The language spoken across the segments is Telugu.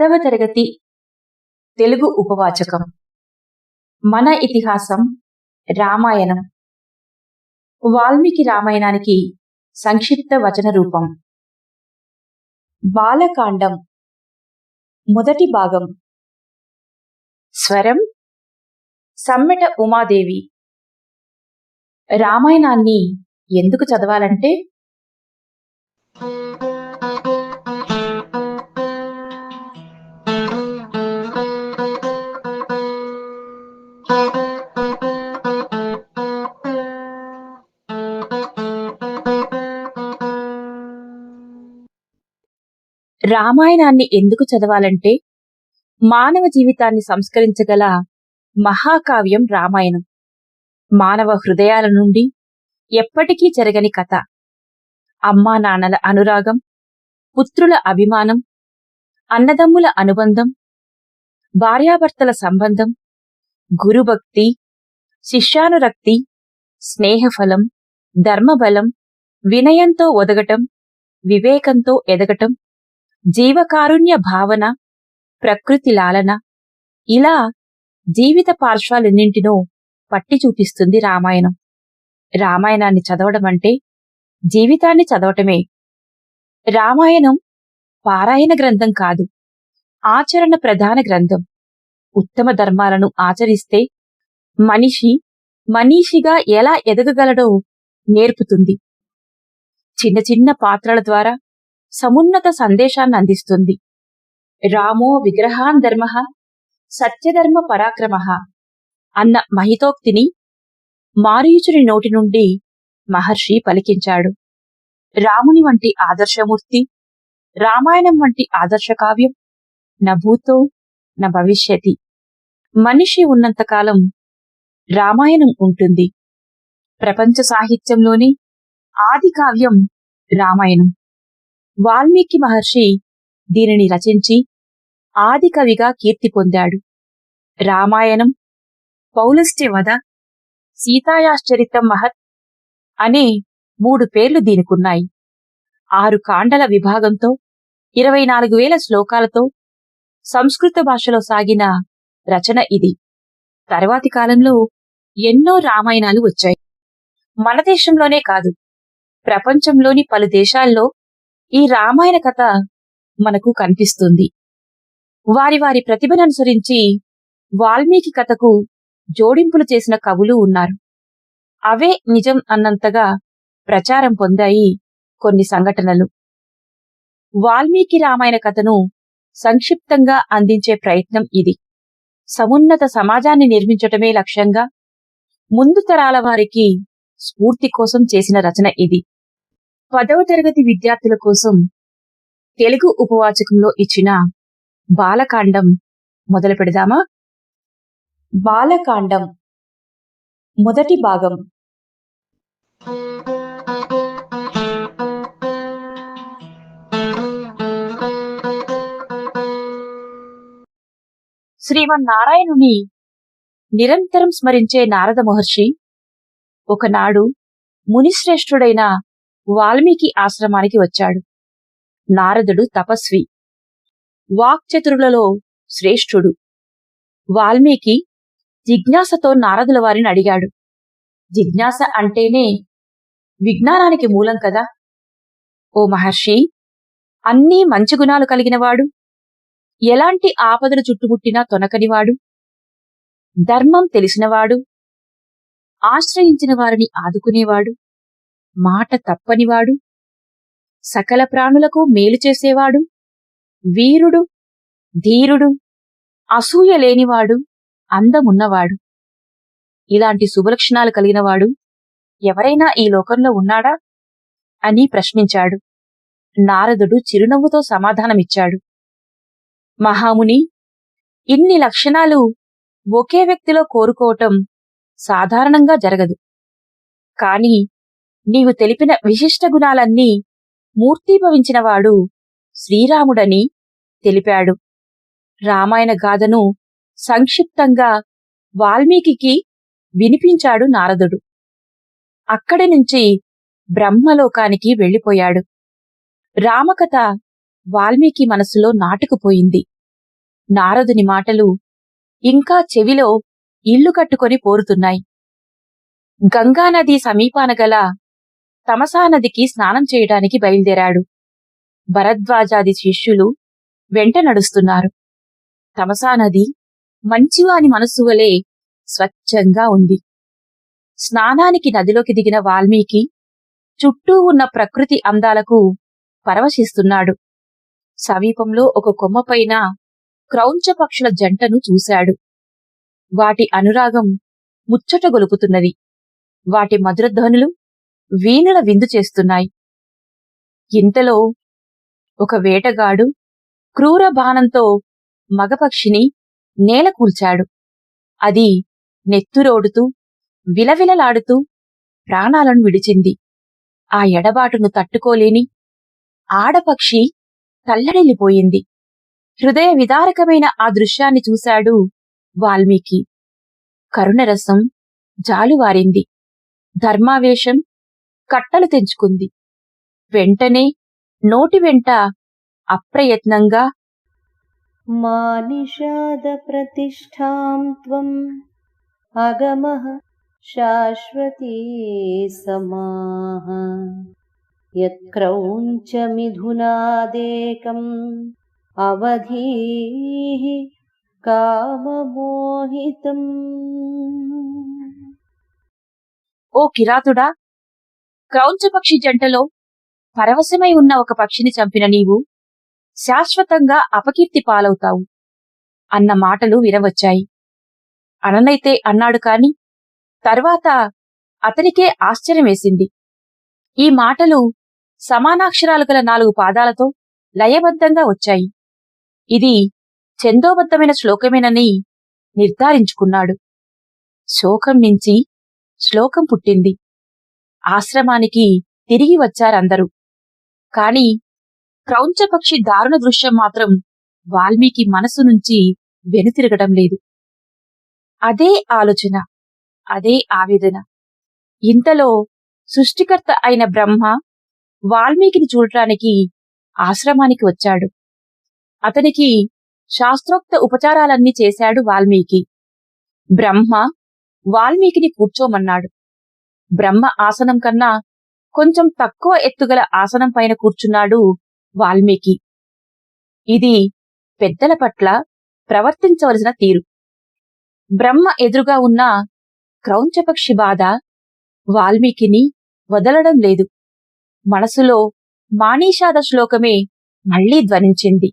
పదవ తరగతి తెలుగు ఉపవాచకం. మన ఇతిహాసం రామాయణం. వాల్మీకి రామాయణానికి సంక్షిప్త వచన రూపం. బాలకాండం. మొదటి భాగం. స్వరం సమ్మెట ఉమాదేవి. రామాయణాన్ని ఎందుకు చదవాలంటే రామాయణాన్ని ఎందుకు చదవాలంటే మానవ జీవితాన్ని సంస్కరించగల మహాకావ్యం రామాయణం. మానవ హృదయాల నుండి ఎప్పటికీ జరగని కథ. అమ్మా నాన్నల అనురాగం పుత్రుల అభిమానం అన్నదమ్ముల అనుబంధం భార్యాభర్తల సంబంధం గురుభక్తి శిష్యానురక్తి స్నేహఫలం ధర్మబలం వినయంతో ఒదగటం వివేకంతో ఎదగటం జీవకారుణ్య భావన ప్రకృతి లాలన ఇలా జీవిత పార్శ్వాలన్నింటినో పట్టి చూపిస్తుంది రామాయణం. రామాయణాన్ని చదవడం అంటే జీవితాన్ని చదవటమే. రామాయణం పారాయణ గ్రంథం కాదు ఆచరణ ప్రధాన గ్రంథం. ఉత్తమ ధర్మాలను ఆచరిస్తే మనిషి మనీషిగా ఎలా ఎదగగలడో నేర్పుతుంది. చిన్న చిన్న పాత్రల ద్వారా సమున్నత సందేశాన్ని అందిస్తుంది రామో విగ్రహాన్ ధర్మ సత్యధర్మ పరాక్రమ అన్న మహితోక్తిని మారీచుని నోటి నుండి మహర్షి పలికించాడు. రాముని వంటి ఆదర్శమూర్తి రామాయణం వంటి ఆదర్శ కావ్యం న భూతో న భవిష్యతి. మనిషి ఉన్నంతకాలం రామాయణం ఉంటుంది. ప్రపంచ సాహిత్యంలోని ఆది కావ్యం రామాయణం. వాల్మీకి మహర్షి దీనిని రచించి ఆదికవిగా కీర్తి పొందాడు. రామాయణం పౌలస్త్య వద సీతాయాశ్చరితం మహత్ అనే మూడు పేర్లు దీనికున్నాయి. ఆరు కాండల విభాగంతో ఇరవై నాలుగు వేల శ్లోకాలతో సంస్కృత భాషలో సాగిన రచన ఇది. తర్వాతి కాలంలో ఎన్నో రామాయణాలు వచ్చాయి. మన దేశంలోనే కాదు ప్రపంచంలోని పలు దేశాల్లో ఈ రామాయణ కథ మనకు కనిపిస్తుంది. వారి వారి ప్రతిభను అనుసరించి వాల్మీకి కథకు జోడింపులు చేసిన కవులు ఉన్నారు. అవే నిజం అన్నంతగా ప్రచారం పొందాయి కొన్ని సంఘటనలు. వాల్మీకి రామాయణ కథను సంక్షిప్తంగా అందించే ప్రయత్నం ఇది. సమున్నత సమాజాన్ని నిర్మించటమే లక్ష్యంగా ముందు తరాల వారికి స్ఫూర్తి కోసం చేసిన రచన ఇది. పదవ తరగతి విద్యార్థుల కోసం తెలుగు ఉపవాచకంలో ఇచ్చిన బాలకాండం మొదలు పెడదామా? బాలకాండం మొదటి భాగం. శ్రీమన్నారాయణుని నిరంతరం స్మరించే నారద మహర్షి ఒకనాడు మునిశ్రేష్ఠుడైన వాల్మీకి ఆశ్రమానికి వచ్చాడు. నారదుడు తపస్వి. వాక్చతురులలో శ్రేష్ఠుడు. వాల్మీకి జిజ్ఞాసతో నారదుల వారిని అడిగాడు. జిజ్ఞాస అంటేనే విజ్ఞానానికి మూలం కదా? ఓ మహర్షి అన్నీ మంచి గుణాలు కలిగినవాడు? ఎలాంటి ఆపదలు చుట్టుముట్టినా తొనకనివాడు? ధర్మం తెలిసినవాడు? ఆశ్రయించిన వారిని ఆదుకునేవాడు? మాట తప్పనివాడు సకల ప్రాణులకు మేలు చేసేవాడు వీరుడు ధీరుడు అసూయ లేనివాడు అందమున్నవాడు. ఇలాంటి శుభలక్షణాలు కలిగినవాడు ఎవరైనా ఈ లోకంలో ఉన్నాడా అని ప్రశ్నించాడు. నారదుడు చిరునవ్వుతో సమాధానమిచ్చాడు. మహాముని ఇన్ని లక్షణాలు ఒకే వ్యక్తిలో కోరుకోవటం సాధారణంగా జరగదు. కాని నీవు తెలిపిన విశిష్ట గుణాలన్నీ మూర్తీభవించినవాడు శ్రీరాముడని తెలిపాడు. రామాయణ గాథను సంక్షిప్తంగా వాల్మీకి వినిపించాడు నారదుడు. అక్కడి నుంచి బ్రహ్మలోకానికి వెళ్ళిపోయాడు. రామకథ వాల్మీకి మనసులో నాటుకుపోయింది. నారదుని మాటలు ఇంకా చెవిలో ఇల్లు కట్టుకొని పోరుతున్నాయి. గంగానది సమీపాన గల తమసా నదికి స్నానం చేయటానికి బయలుదేరాడు. భరద్వాజాది శిష్యులు వెంట నడుస్తున్నారు. తమసా నది మంచివాని మనసు వలె స్వచ్ఛంగా ఉంది. స్నానానికి నదిలోకి దిగిన వాల్మీకి చుట్టూ ఉన్న ప్రకృతి అందాలకు పరవశిస్తున్నాడు. సమీపంలో ఒక కొమ్మపైన క్రౌంచ పక్షుల జంటను చూశాడు. వాటి అనురాగం ముచ్చట గొలుపుతున్నది. వాటి మధురధ్వనులు వీణుల విందు చేస్తున్నాయి. ఇంతలో ఒక వేటగాడు క్రూర బాణంతో మగపక్షిని నేలకూల్చాడు అది నెత్తురోడుతూ విలవిలలాడుతూ ప్రాణాలను విడిచింది. ఆ ఎడబాటును తట్టుకోలేని ఆడపక్షి తల్లడిల్లిపోయింది. హృదయ విదారకమైన ఆ దృశ్యాన్ని చూశాడు వాల్మీకి. కరుణరసం జాలువారింది. ధర్మావేశం కట్టలు తెంచుకుంది. వెంటనే నోటి వెంట అప్రయత్నంగా మానిషాద ప్రతిష్టాంత్వం ప్రతిష్టాం త్వం అగమః శాశ్వతీ సమాః యత్క్రౌంచ మిథునాదేకం అవధీః కామమోహితం. ఓ కిరాతుడా క్రౌంచపక్షి జంటలో పరవశమై ఉన్న ఒక పక్షిని చంపిన నీవు శాశ్వతంగా అపకీర్తి పాలవుతావు అన్న మాటలు వినవచ్చాయి. అననైతే అన్నాడు కాని తర్వాత అతనికే ఆశ్చర్యమేసింది ఈ మాటలు సమానాక్షరాలు గల నాలుగు పాదాలతో లయబద్ధంగా వచ్చాయి. ఇది చందోబద్ధమైన శ్లోకమేనని నిర్ధారించుకున్నాడు. శోకం నుంచి శ్లోకం పుట్టింది. ఆశ్రమానికి తిరిగి వచ్చారందరూ. కాని క్రౌంచపక్షి దారుణ దృశ్యం మాత్రం వాల్మీకి మనసు నుంచి వెనుతిరగడం లేదు. అదే ఆలోచన అదే ఆవేదన. ఇంతలో సృష్టికర్త అయిన బ్రహ్మ వాల్మీకిని చూడటానికి ఆశ్రమానికి వచ్చాడు. అతనికి శాస్త్రోక్త ఉపచారాలన్నీ చేశాడు వాల్మీకి. బ్రహ్మ వాల్మీకిని కూర్చోమన్నాడు. బ్రహ్మ ఆసనం కన్నా కొంచెం తక్కువ ఎత్తుగల ఆసనం పైన కూర్చున్నాడు వాల్మీకి. ఇది పెద్దల పట్ల ప్రవర్తించవలసిన తీరు. బ్రహ్మ ఎదురుగా ఉన్న క్రౌంచపక్షి బాధ వాల్మీకిని వదలడం లేదు. మనసులో మానీషాద శ్లోకమే మళ్ళీ ధ్వనించింది.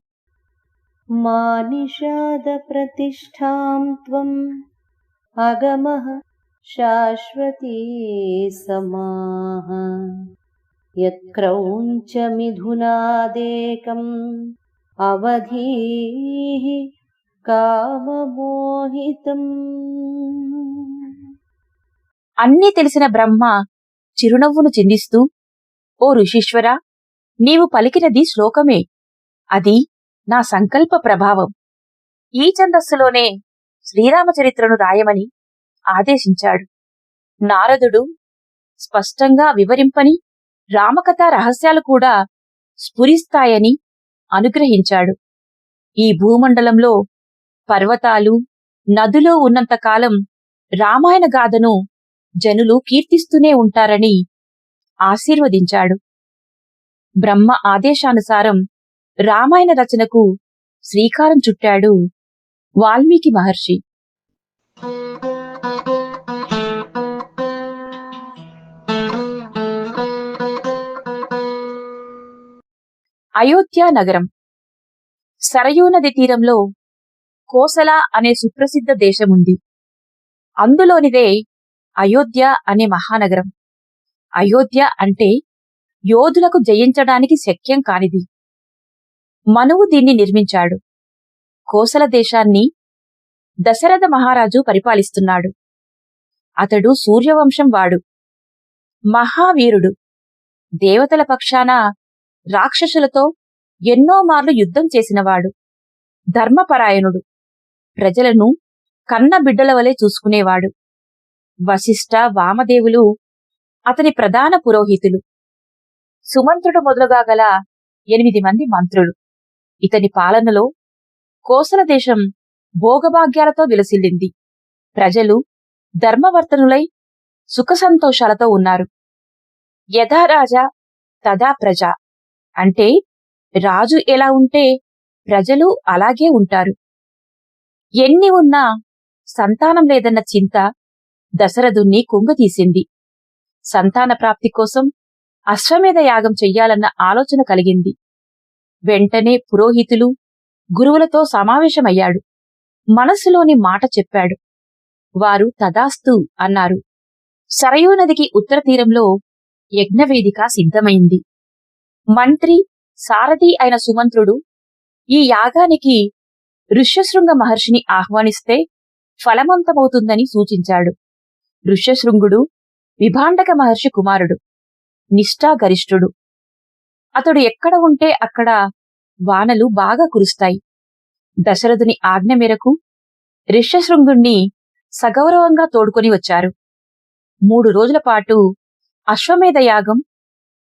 మానిషాద ప్రతిష్టాం త్వం అగమః शाश्वती समाः यत्क्रौञ्चमिथुनादेकम् अवधीः काममोहितम् అన్నీ తెలిసిన బ్రహ్మ చిరునవ్వును చిందిస్తూ ఓ ఋషీశ్వర నీవు పలికినది శ్లోకమే అది నా సంకల్ప ప్రభావం ఈ ఛందస్సులోనే శ్రీరామచరిత్రను రాయమని ఆదేశించాడు. నారదుడు స్పష్టంగా వివరింపని రామకథా రహస్యాలు కూడా స్ఫురిస్తాయని అనుగ్రహించాడు. ఈ భూమండలంలో పర్వతాలు నదులు ఉన్నంతకాలం రామాయణ గాథను జనులు కీర్తిస్తూనే ఉంటారని ఆశీర్వదించాడు. బ్రహ్మ ఆదేశానుసారం రామాయణ రచనకు శ్రీకారం చుట్టాడు వాల్మీకి మహర్షి. అయోధ్య నగరం. సరయూ నది తీరంలో కోసల అనే సుప్రసిద్ధ దేశముంది. అందులోనిదే అయోధ్య అనే మహానగరం. అయోధ్య అంటే యోధులకు జయించడానికి శక్యం కానిది. మనువు దీన్ని నిర్మించాడు. కోసల దేశాన్ని దశరథ మహారాజు పరిపాలిస్తున్నాడు. అతడు సూర్యవంశం వాడు. మహావీరుడు. దేవతల పక్షాన రాక్షసులతో ఎన్నో మార్లు యుద్ధం చేసినవాడు. ధర్మపరాయణుడు. ప్రజలను కన్న బిడ్డల వలె చూసుకునేవాడు. వశిష్ఠ వామదేవులు అతని ప్రధాన పురోహితులు. సుమంత్రుడు మొదలుగా గల ఎనిమిది మంది మంత్రులు. ఇతని పాలనలో కోసల దేశం భోగభాగ్యాలతో విలసిల్లింది. ప్రజలు ధర్మవర్తనులై సుఖసంతోషాలతో ఉన్నారు. యథా రాజా తదా ప్రజ. అంటే రాజు ఎలా ఉంటే ప్రజలు అలాగే ఉంటారు. ఎన్ని ఉన్నా సంతానం లేదన్న చింత దశరథుణ్ణి కుంగతీసింది సంతాన ప్రాప్తి కోసం అశ్వమేధ యాగం చెయ్యాలన్న ఆలోచన కలిగింది. వెంటనే పురోహితులు గురువులతో సమావేశమయ్యాడు. మనస్సులోని మాట చెప్పాడు. వారు తదాస్తు అన్నారు. సరయూ నదికి ఉత్తర తీరంలో యజ్ఞవేదిక సిద్ధమైంది. మంత్రి సారథి అయిన సుమంత్రుడు ఈ యాగానికి ఋష్యశృంగ మహర్షిని ఆహ్వానిస్తే ఫలవంతమవుతుందని సూచించాడు. ఋష్యశృంగుడు విభాండక మహర్షి కుమారుడు నిష్ఠాగరిష్ఠుడు. అతడు ఎక్కడ ఉంటే అక్కడ వానలు బాగా కురుస్తాయి. దశరథుని ఆజ్ఞ మేరకు ఋష్యశృంగుణ్ణి సగౌరవంగా తోడుకొని వచ్చారు. మూడు రోజుల పాటు అశ్వమేధ యాగం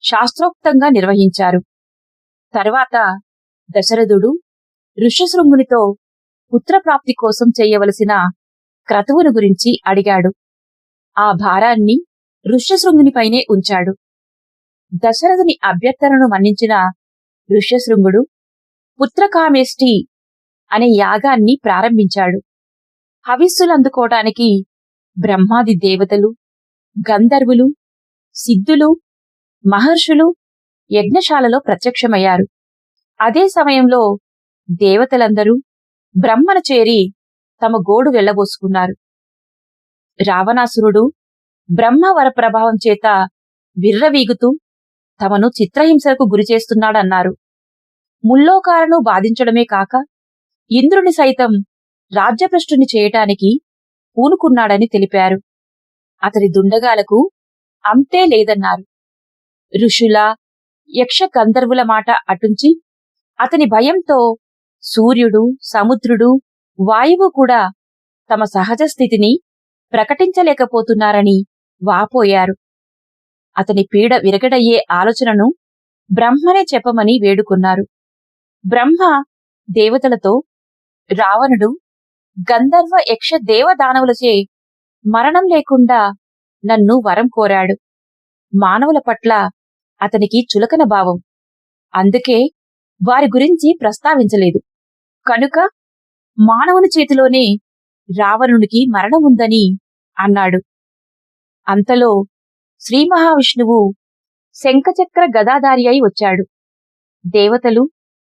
శాస్త్రోక్తంగా నిర్వహించారు. తర్వాత దశరథుడు ఋష్యశృంగునితో పుత్రప్రాప్తి కోసం చేయవలసిన క్రతువును గురించి అడిగాడు. ఆ భారాన్ని ఋష్యశృంగునిపైనే ఉంచాడు. దశరథుని అభ్యర్థనను మన్నించిన ఋష్యశృంగుడు పుత్రకామేష్టి అనే యాగాన్ని ప్రారంభించాడు. హవిస్సులందుకోవటానికి బ్రహ్మాది దేవతలు గంధర్వులు సిద్ధులు మహర్షులు యజ్ఞశాలలో ప్రత్యక్షమయ్యారు. అదే సమయంలో దేవతలందరూ బ్రహ్మను చేరి తమ గోడు వెళ్ళబోసుకున్నారు రావణాసురుడు బ్రహ్మవర ప్రభావం చేత విర్రవీగుతూ తమను చిత్రహింసలకు గురిచేస్తున్నాడన్నారు ముల్లోకాలను బాధించడమే కాక ఇంద్రుని సైతం రాజ్యభ్రష్టుని చేయటానికి పూనుకున్నాడని తెలిపారు. అతడి దుండగాలకు అంతే లేదన్నారు. ఋషుల యక్ష గంధర్వుల మాట అటుంచి అతని భయంతో సూర్యుడు సముద్రుడు వాయువు కూడా తమ సహజ స్థితిని ప్రకటించలేకపోతున్నారని వాపోయారు. అతని పీడ విరగడయ్యే ఆలోచనను బ్రహ్మనే చెప్పమని వేడుకున్నారు. బ్రహ్మ దేవతలతో రావణుడు గంధర్వ యక్ష దేవదానవులచే మరణం లేకుండా నన్ను వరం కోరాడు. మానవుల పట్ల అతనికి చులకన భావం. అందుకే వారి గురించి ప్రస్తావించలేదు. కనుక మానవుని చేతిలోనే రావణునికి మరణం ఉందని అన్నాడు. అంతలో శ్రీ మహావిష్ణువు శంఖచక్ర గదాధారి అయి వచ్చాడు. దేవతలు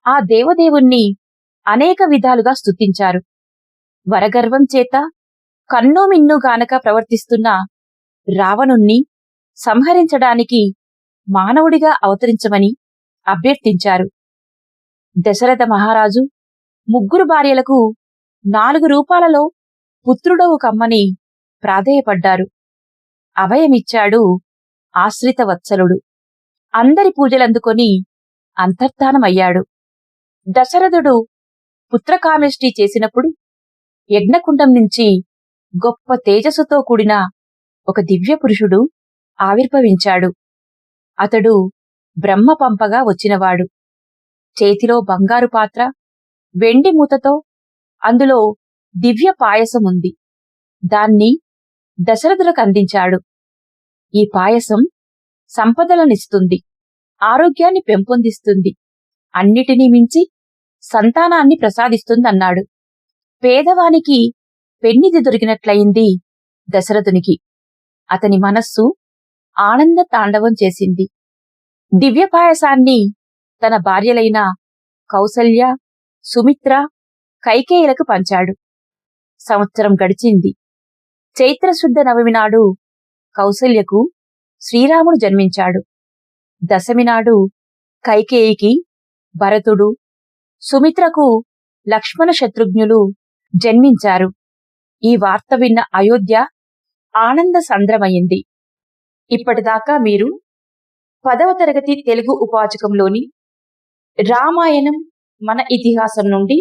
ఆ దేవదేవుణ్ణి అనేక విధాలుగా స్తుతించారు. వరగర్వం చేత కన్నో గానక ప్రవర్తిస్తున్న రావణుణ్ణి సంహరించడానికి మానవుడిగా అవతరించమని అభ్యర్థించారు. దశరథ మహారాజు ముగ్గురు భార్యలకు నాలుగు రూపాలలో పుత్రుడవు కమ్మని ప్రాధేయపడ్డారు. అభయమిచ్చాడు ఆశ్రిత వత్సలుడు. అందరి పూజలందుకొని అంతర్ధానమయ్యాడు. దశరథుడు పుత్రకామేష్టి చేసినప్పుడు యజ్ఞకుండం నుంచి గొప్ప తేజస్సుతో కూడిన ఒక దివ్య పురుషుడు ఆవిర్భవించాడు. అతడు బ్రహ్మ పంపగా వచ్చినవాడు. చేతిలో బంగారు పాత్ర వెండి మూతతో అందులో దివ్య పాయసం ఉంది దాన్ని దశరథులకు అందించాడు. ఈ పాయసం సంపదలనిస్తుంది ఆరోగ్యాన్ని పెంపొందిస్తుంది అన్నిటినీ మించి సంతానాన్ని ప్రసాదిస్తుందన్నాడు. పేదవానికి పెన్నిది దొరికినట్లయింది దశరథునికి. అతని మనస్సు ఆనంద తాండవం చేసింది. దివ్య పాయసాన్ని తన భార్యలైన కౌసల్య సుమిత్ర కైకేయులకు పంచాడు. సంవత్సరం గడిచింది. చైత్రశుద్ధ నవమి నాడు కౌసల్యకు శ్రీరాముడు జన్మించాడు. దశమి నాడు కైకేయికి భరతుడు సుమిత్రకు లక్ష్మణ శత్రుఘ్నులు జన్మించారు. ఈ వార్త విన్న అయోధ్య ఆనంద సంద్రమయ్యింది. ఇప్పటిదాకా మీరు పదవ తరగతి తెలుగు ఉపాచకంలోని రామాయణం మన ఇతిహాసం నుండి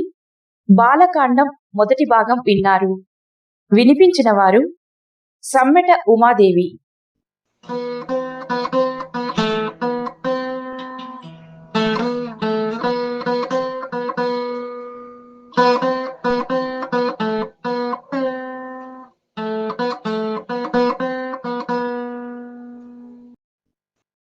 బాలకాండం మొదటి భాగం విన్నారు. వినిపించిన వారు సమ్మెట ఉమాదేవి.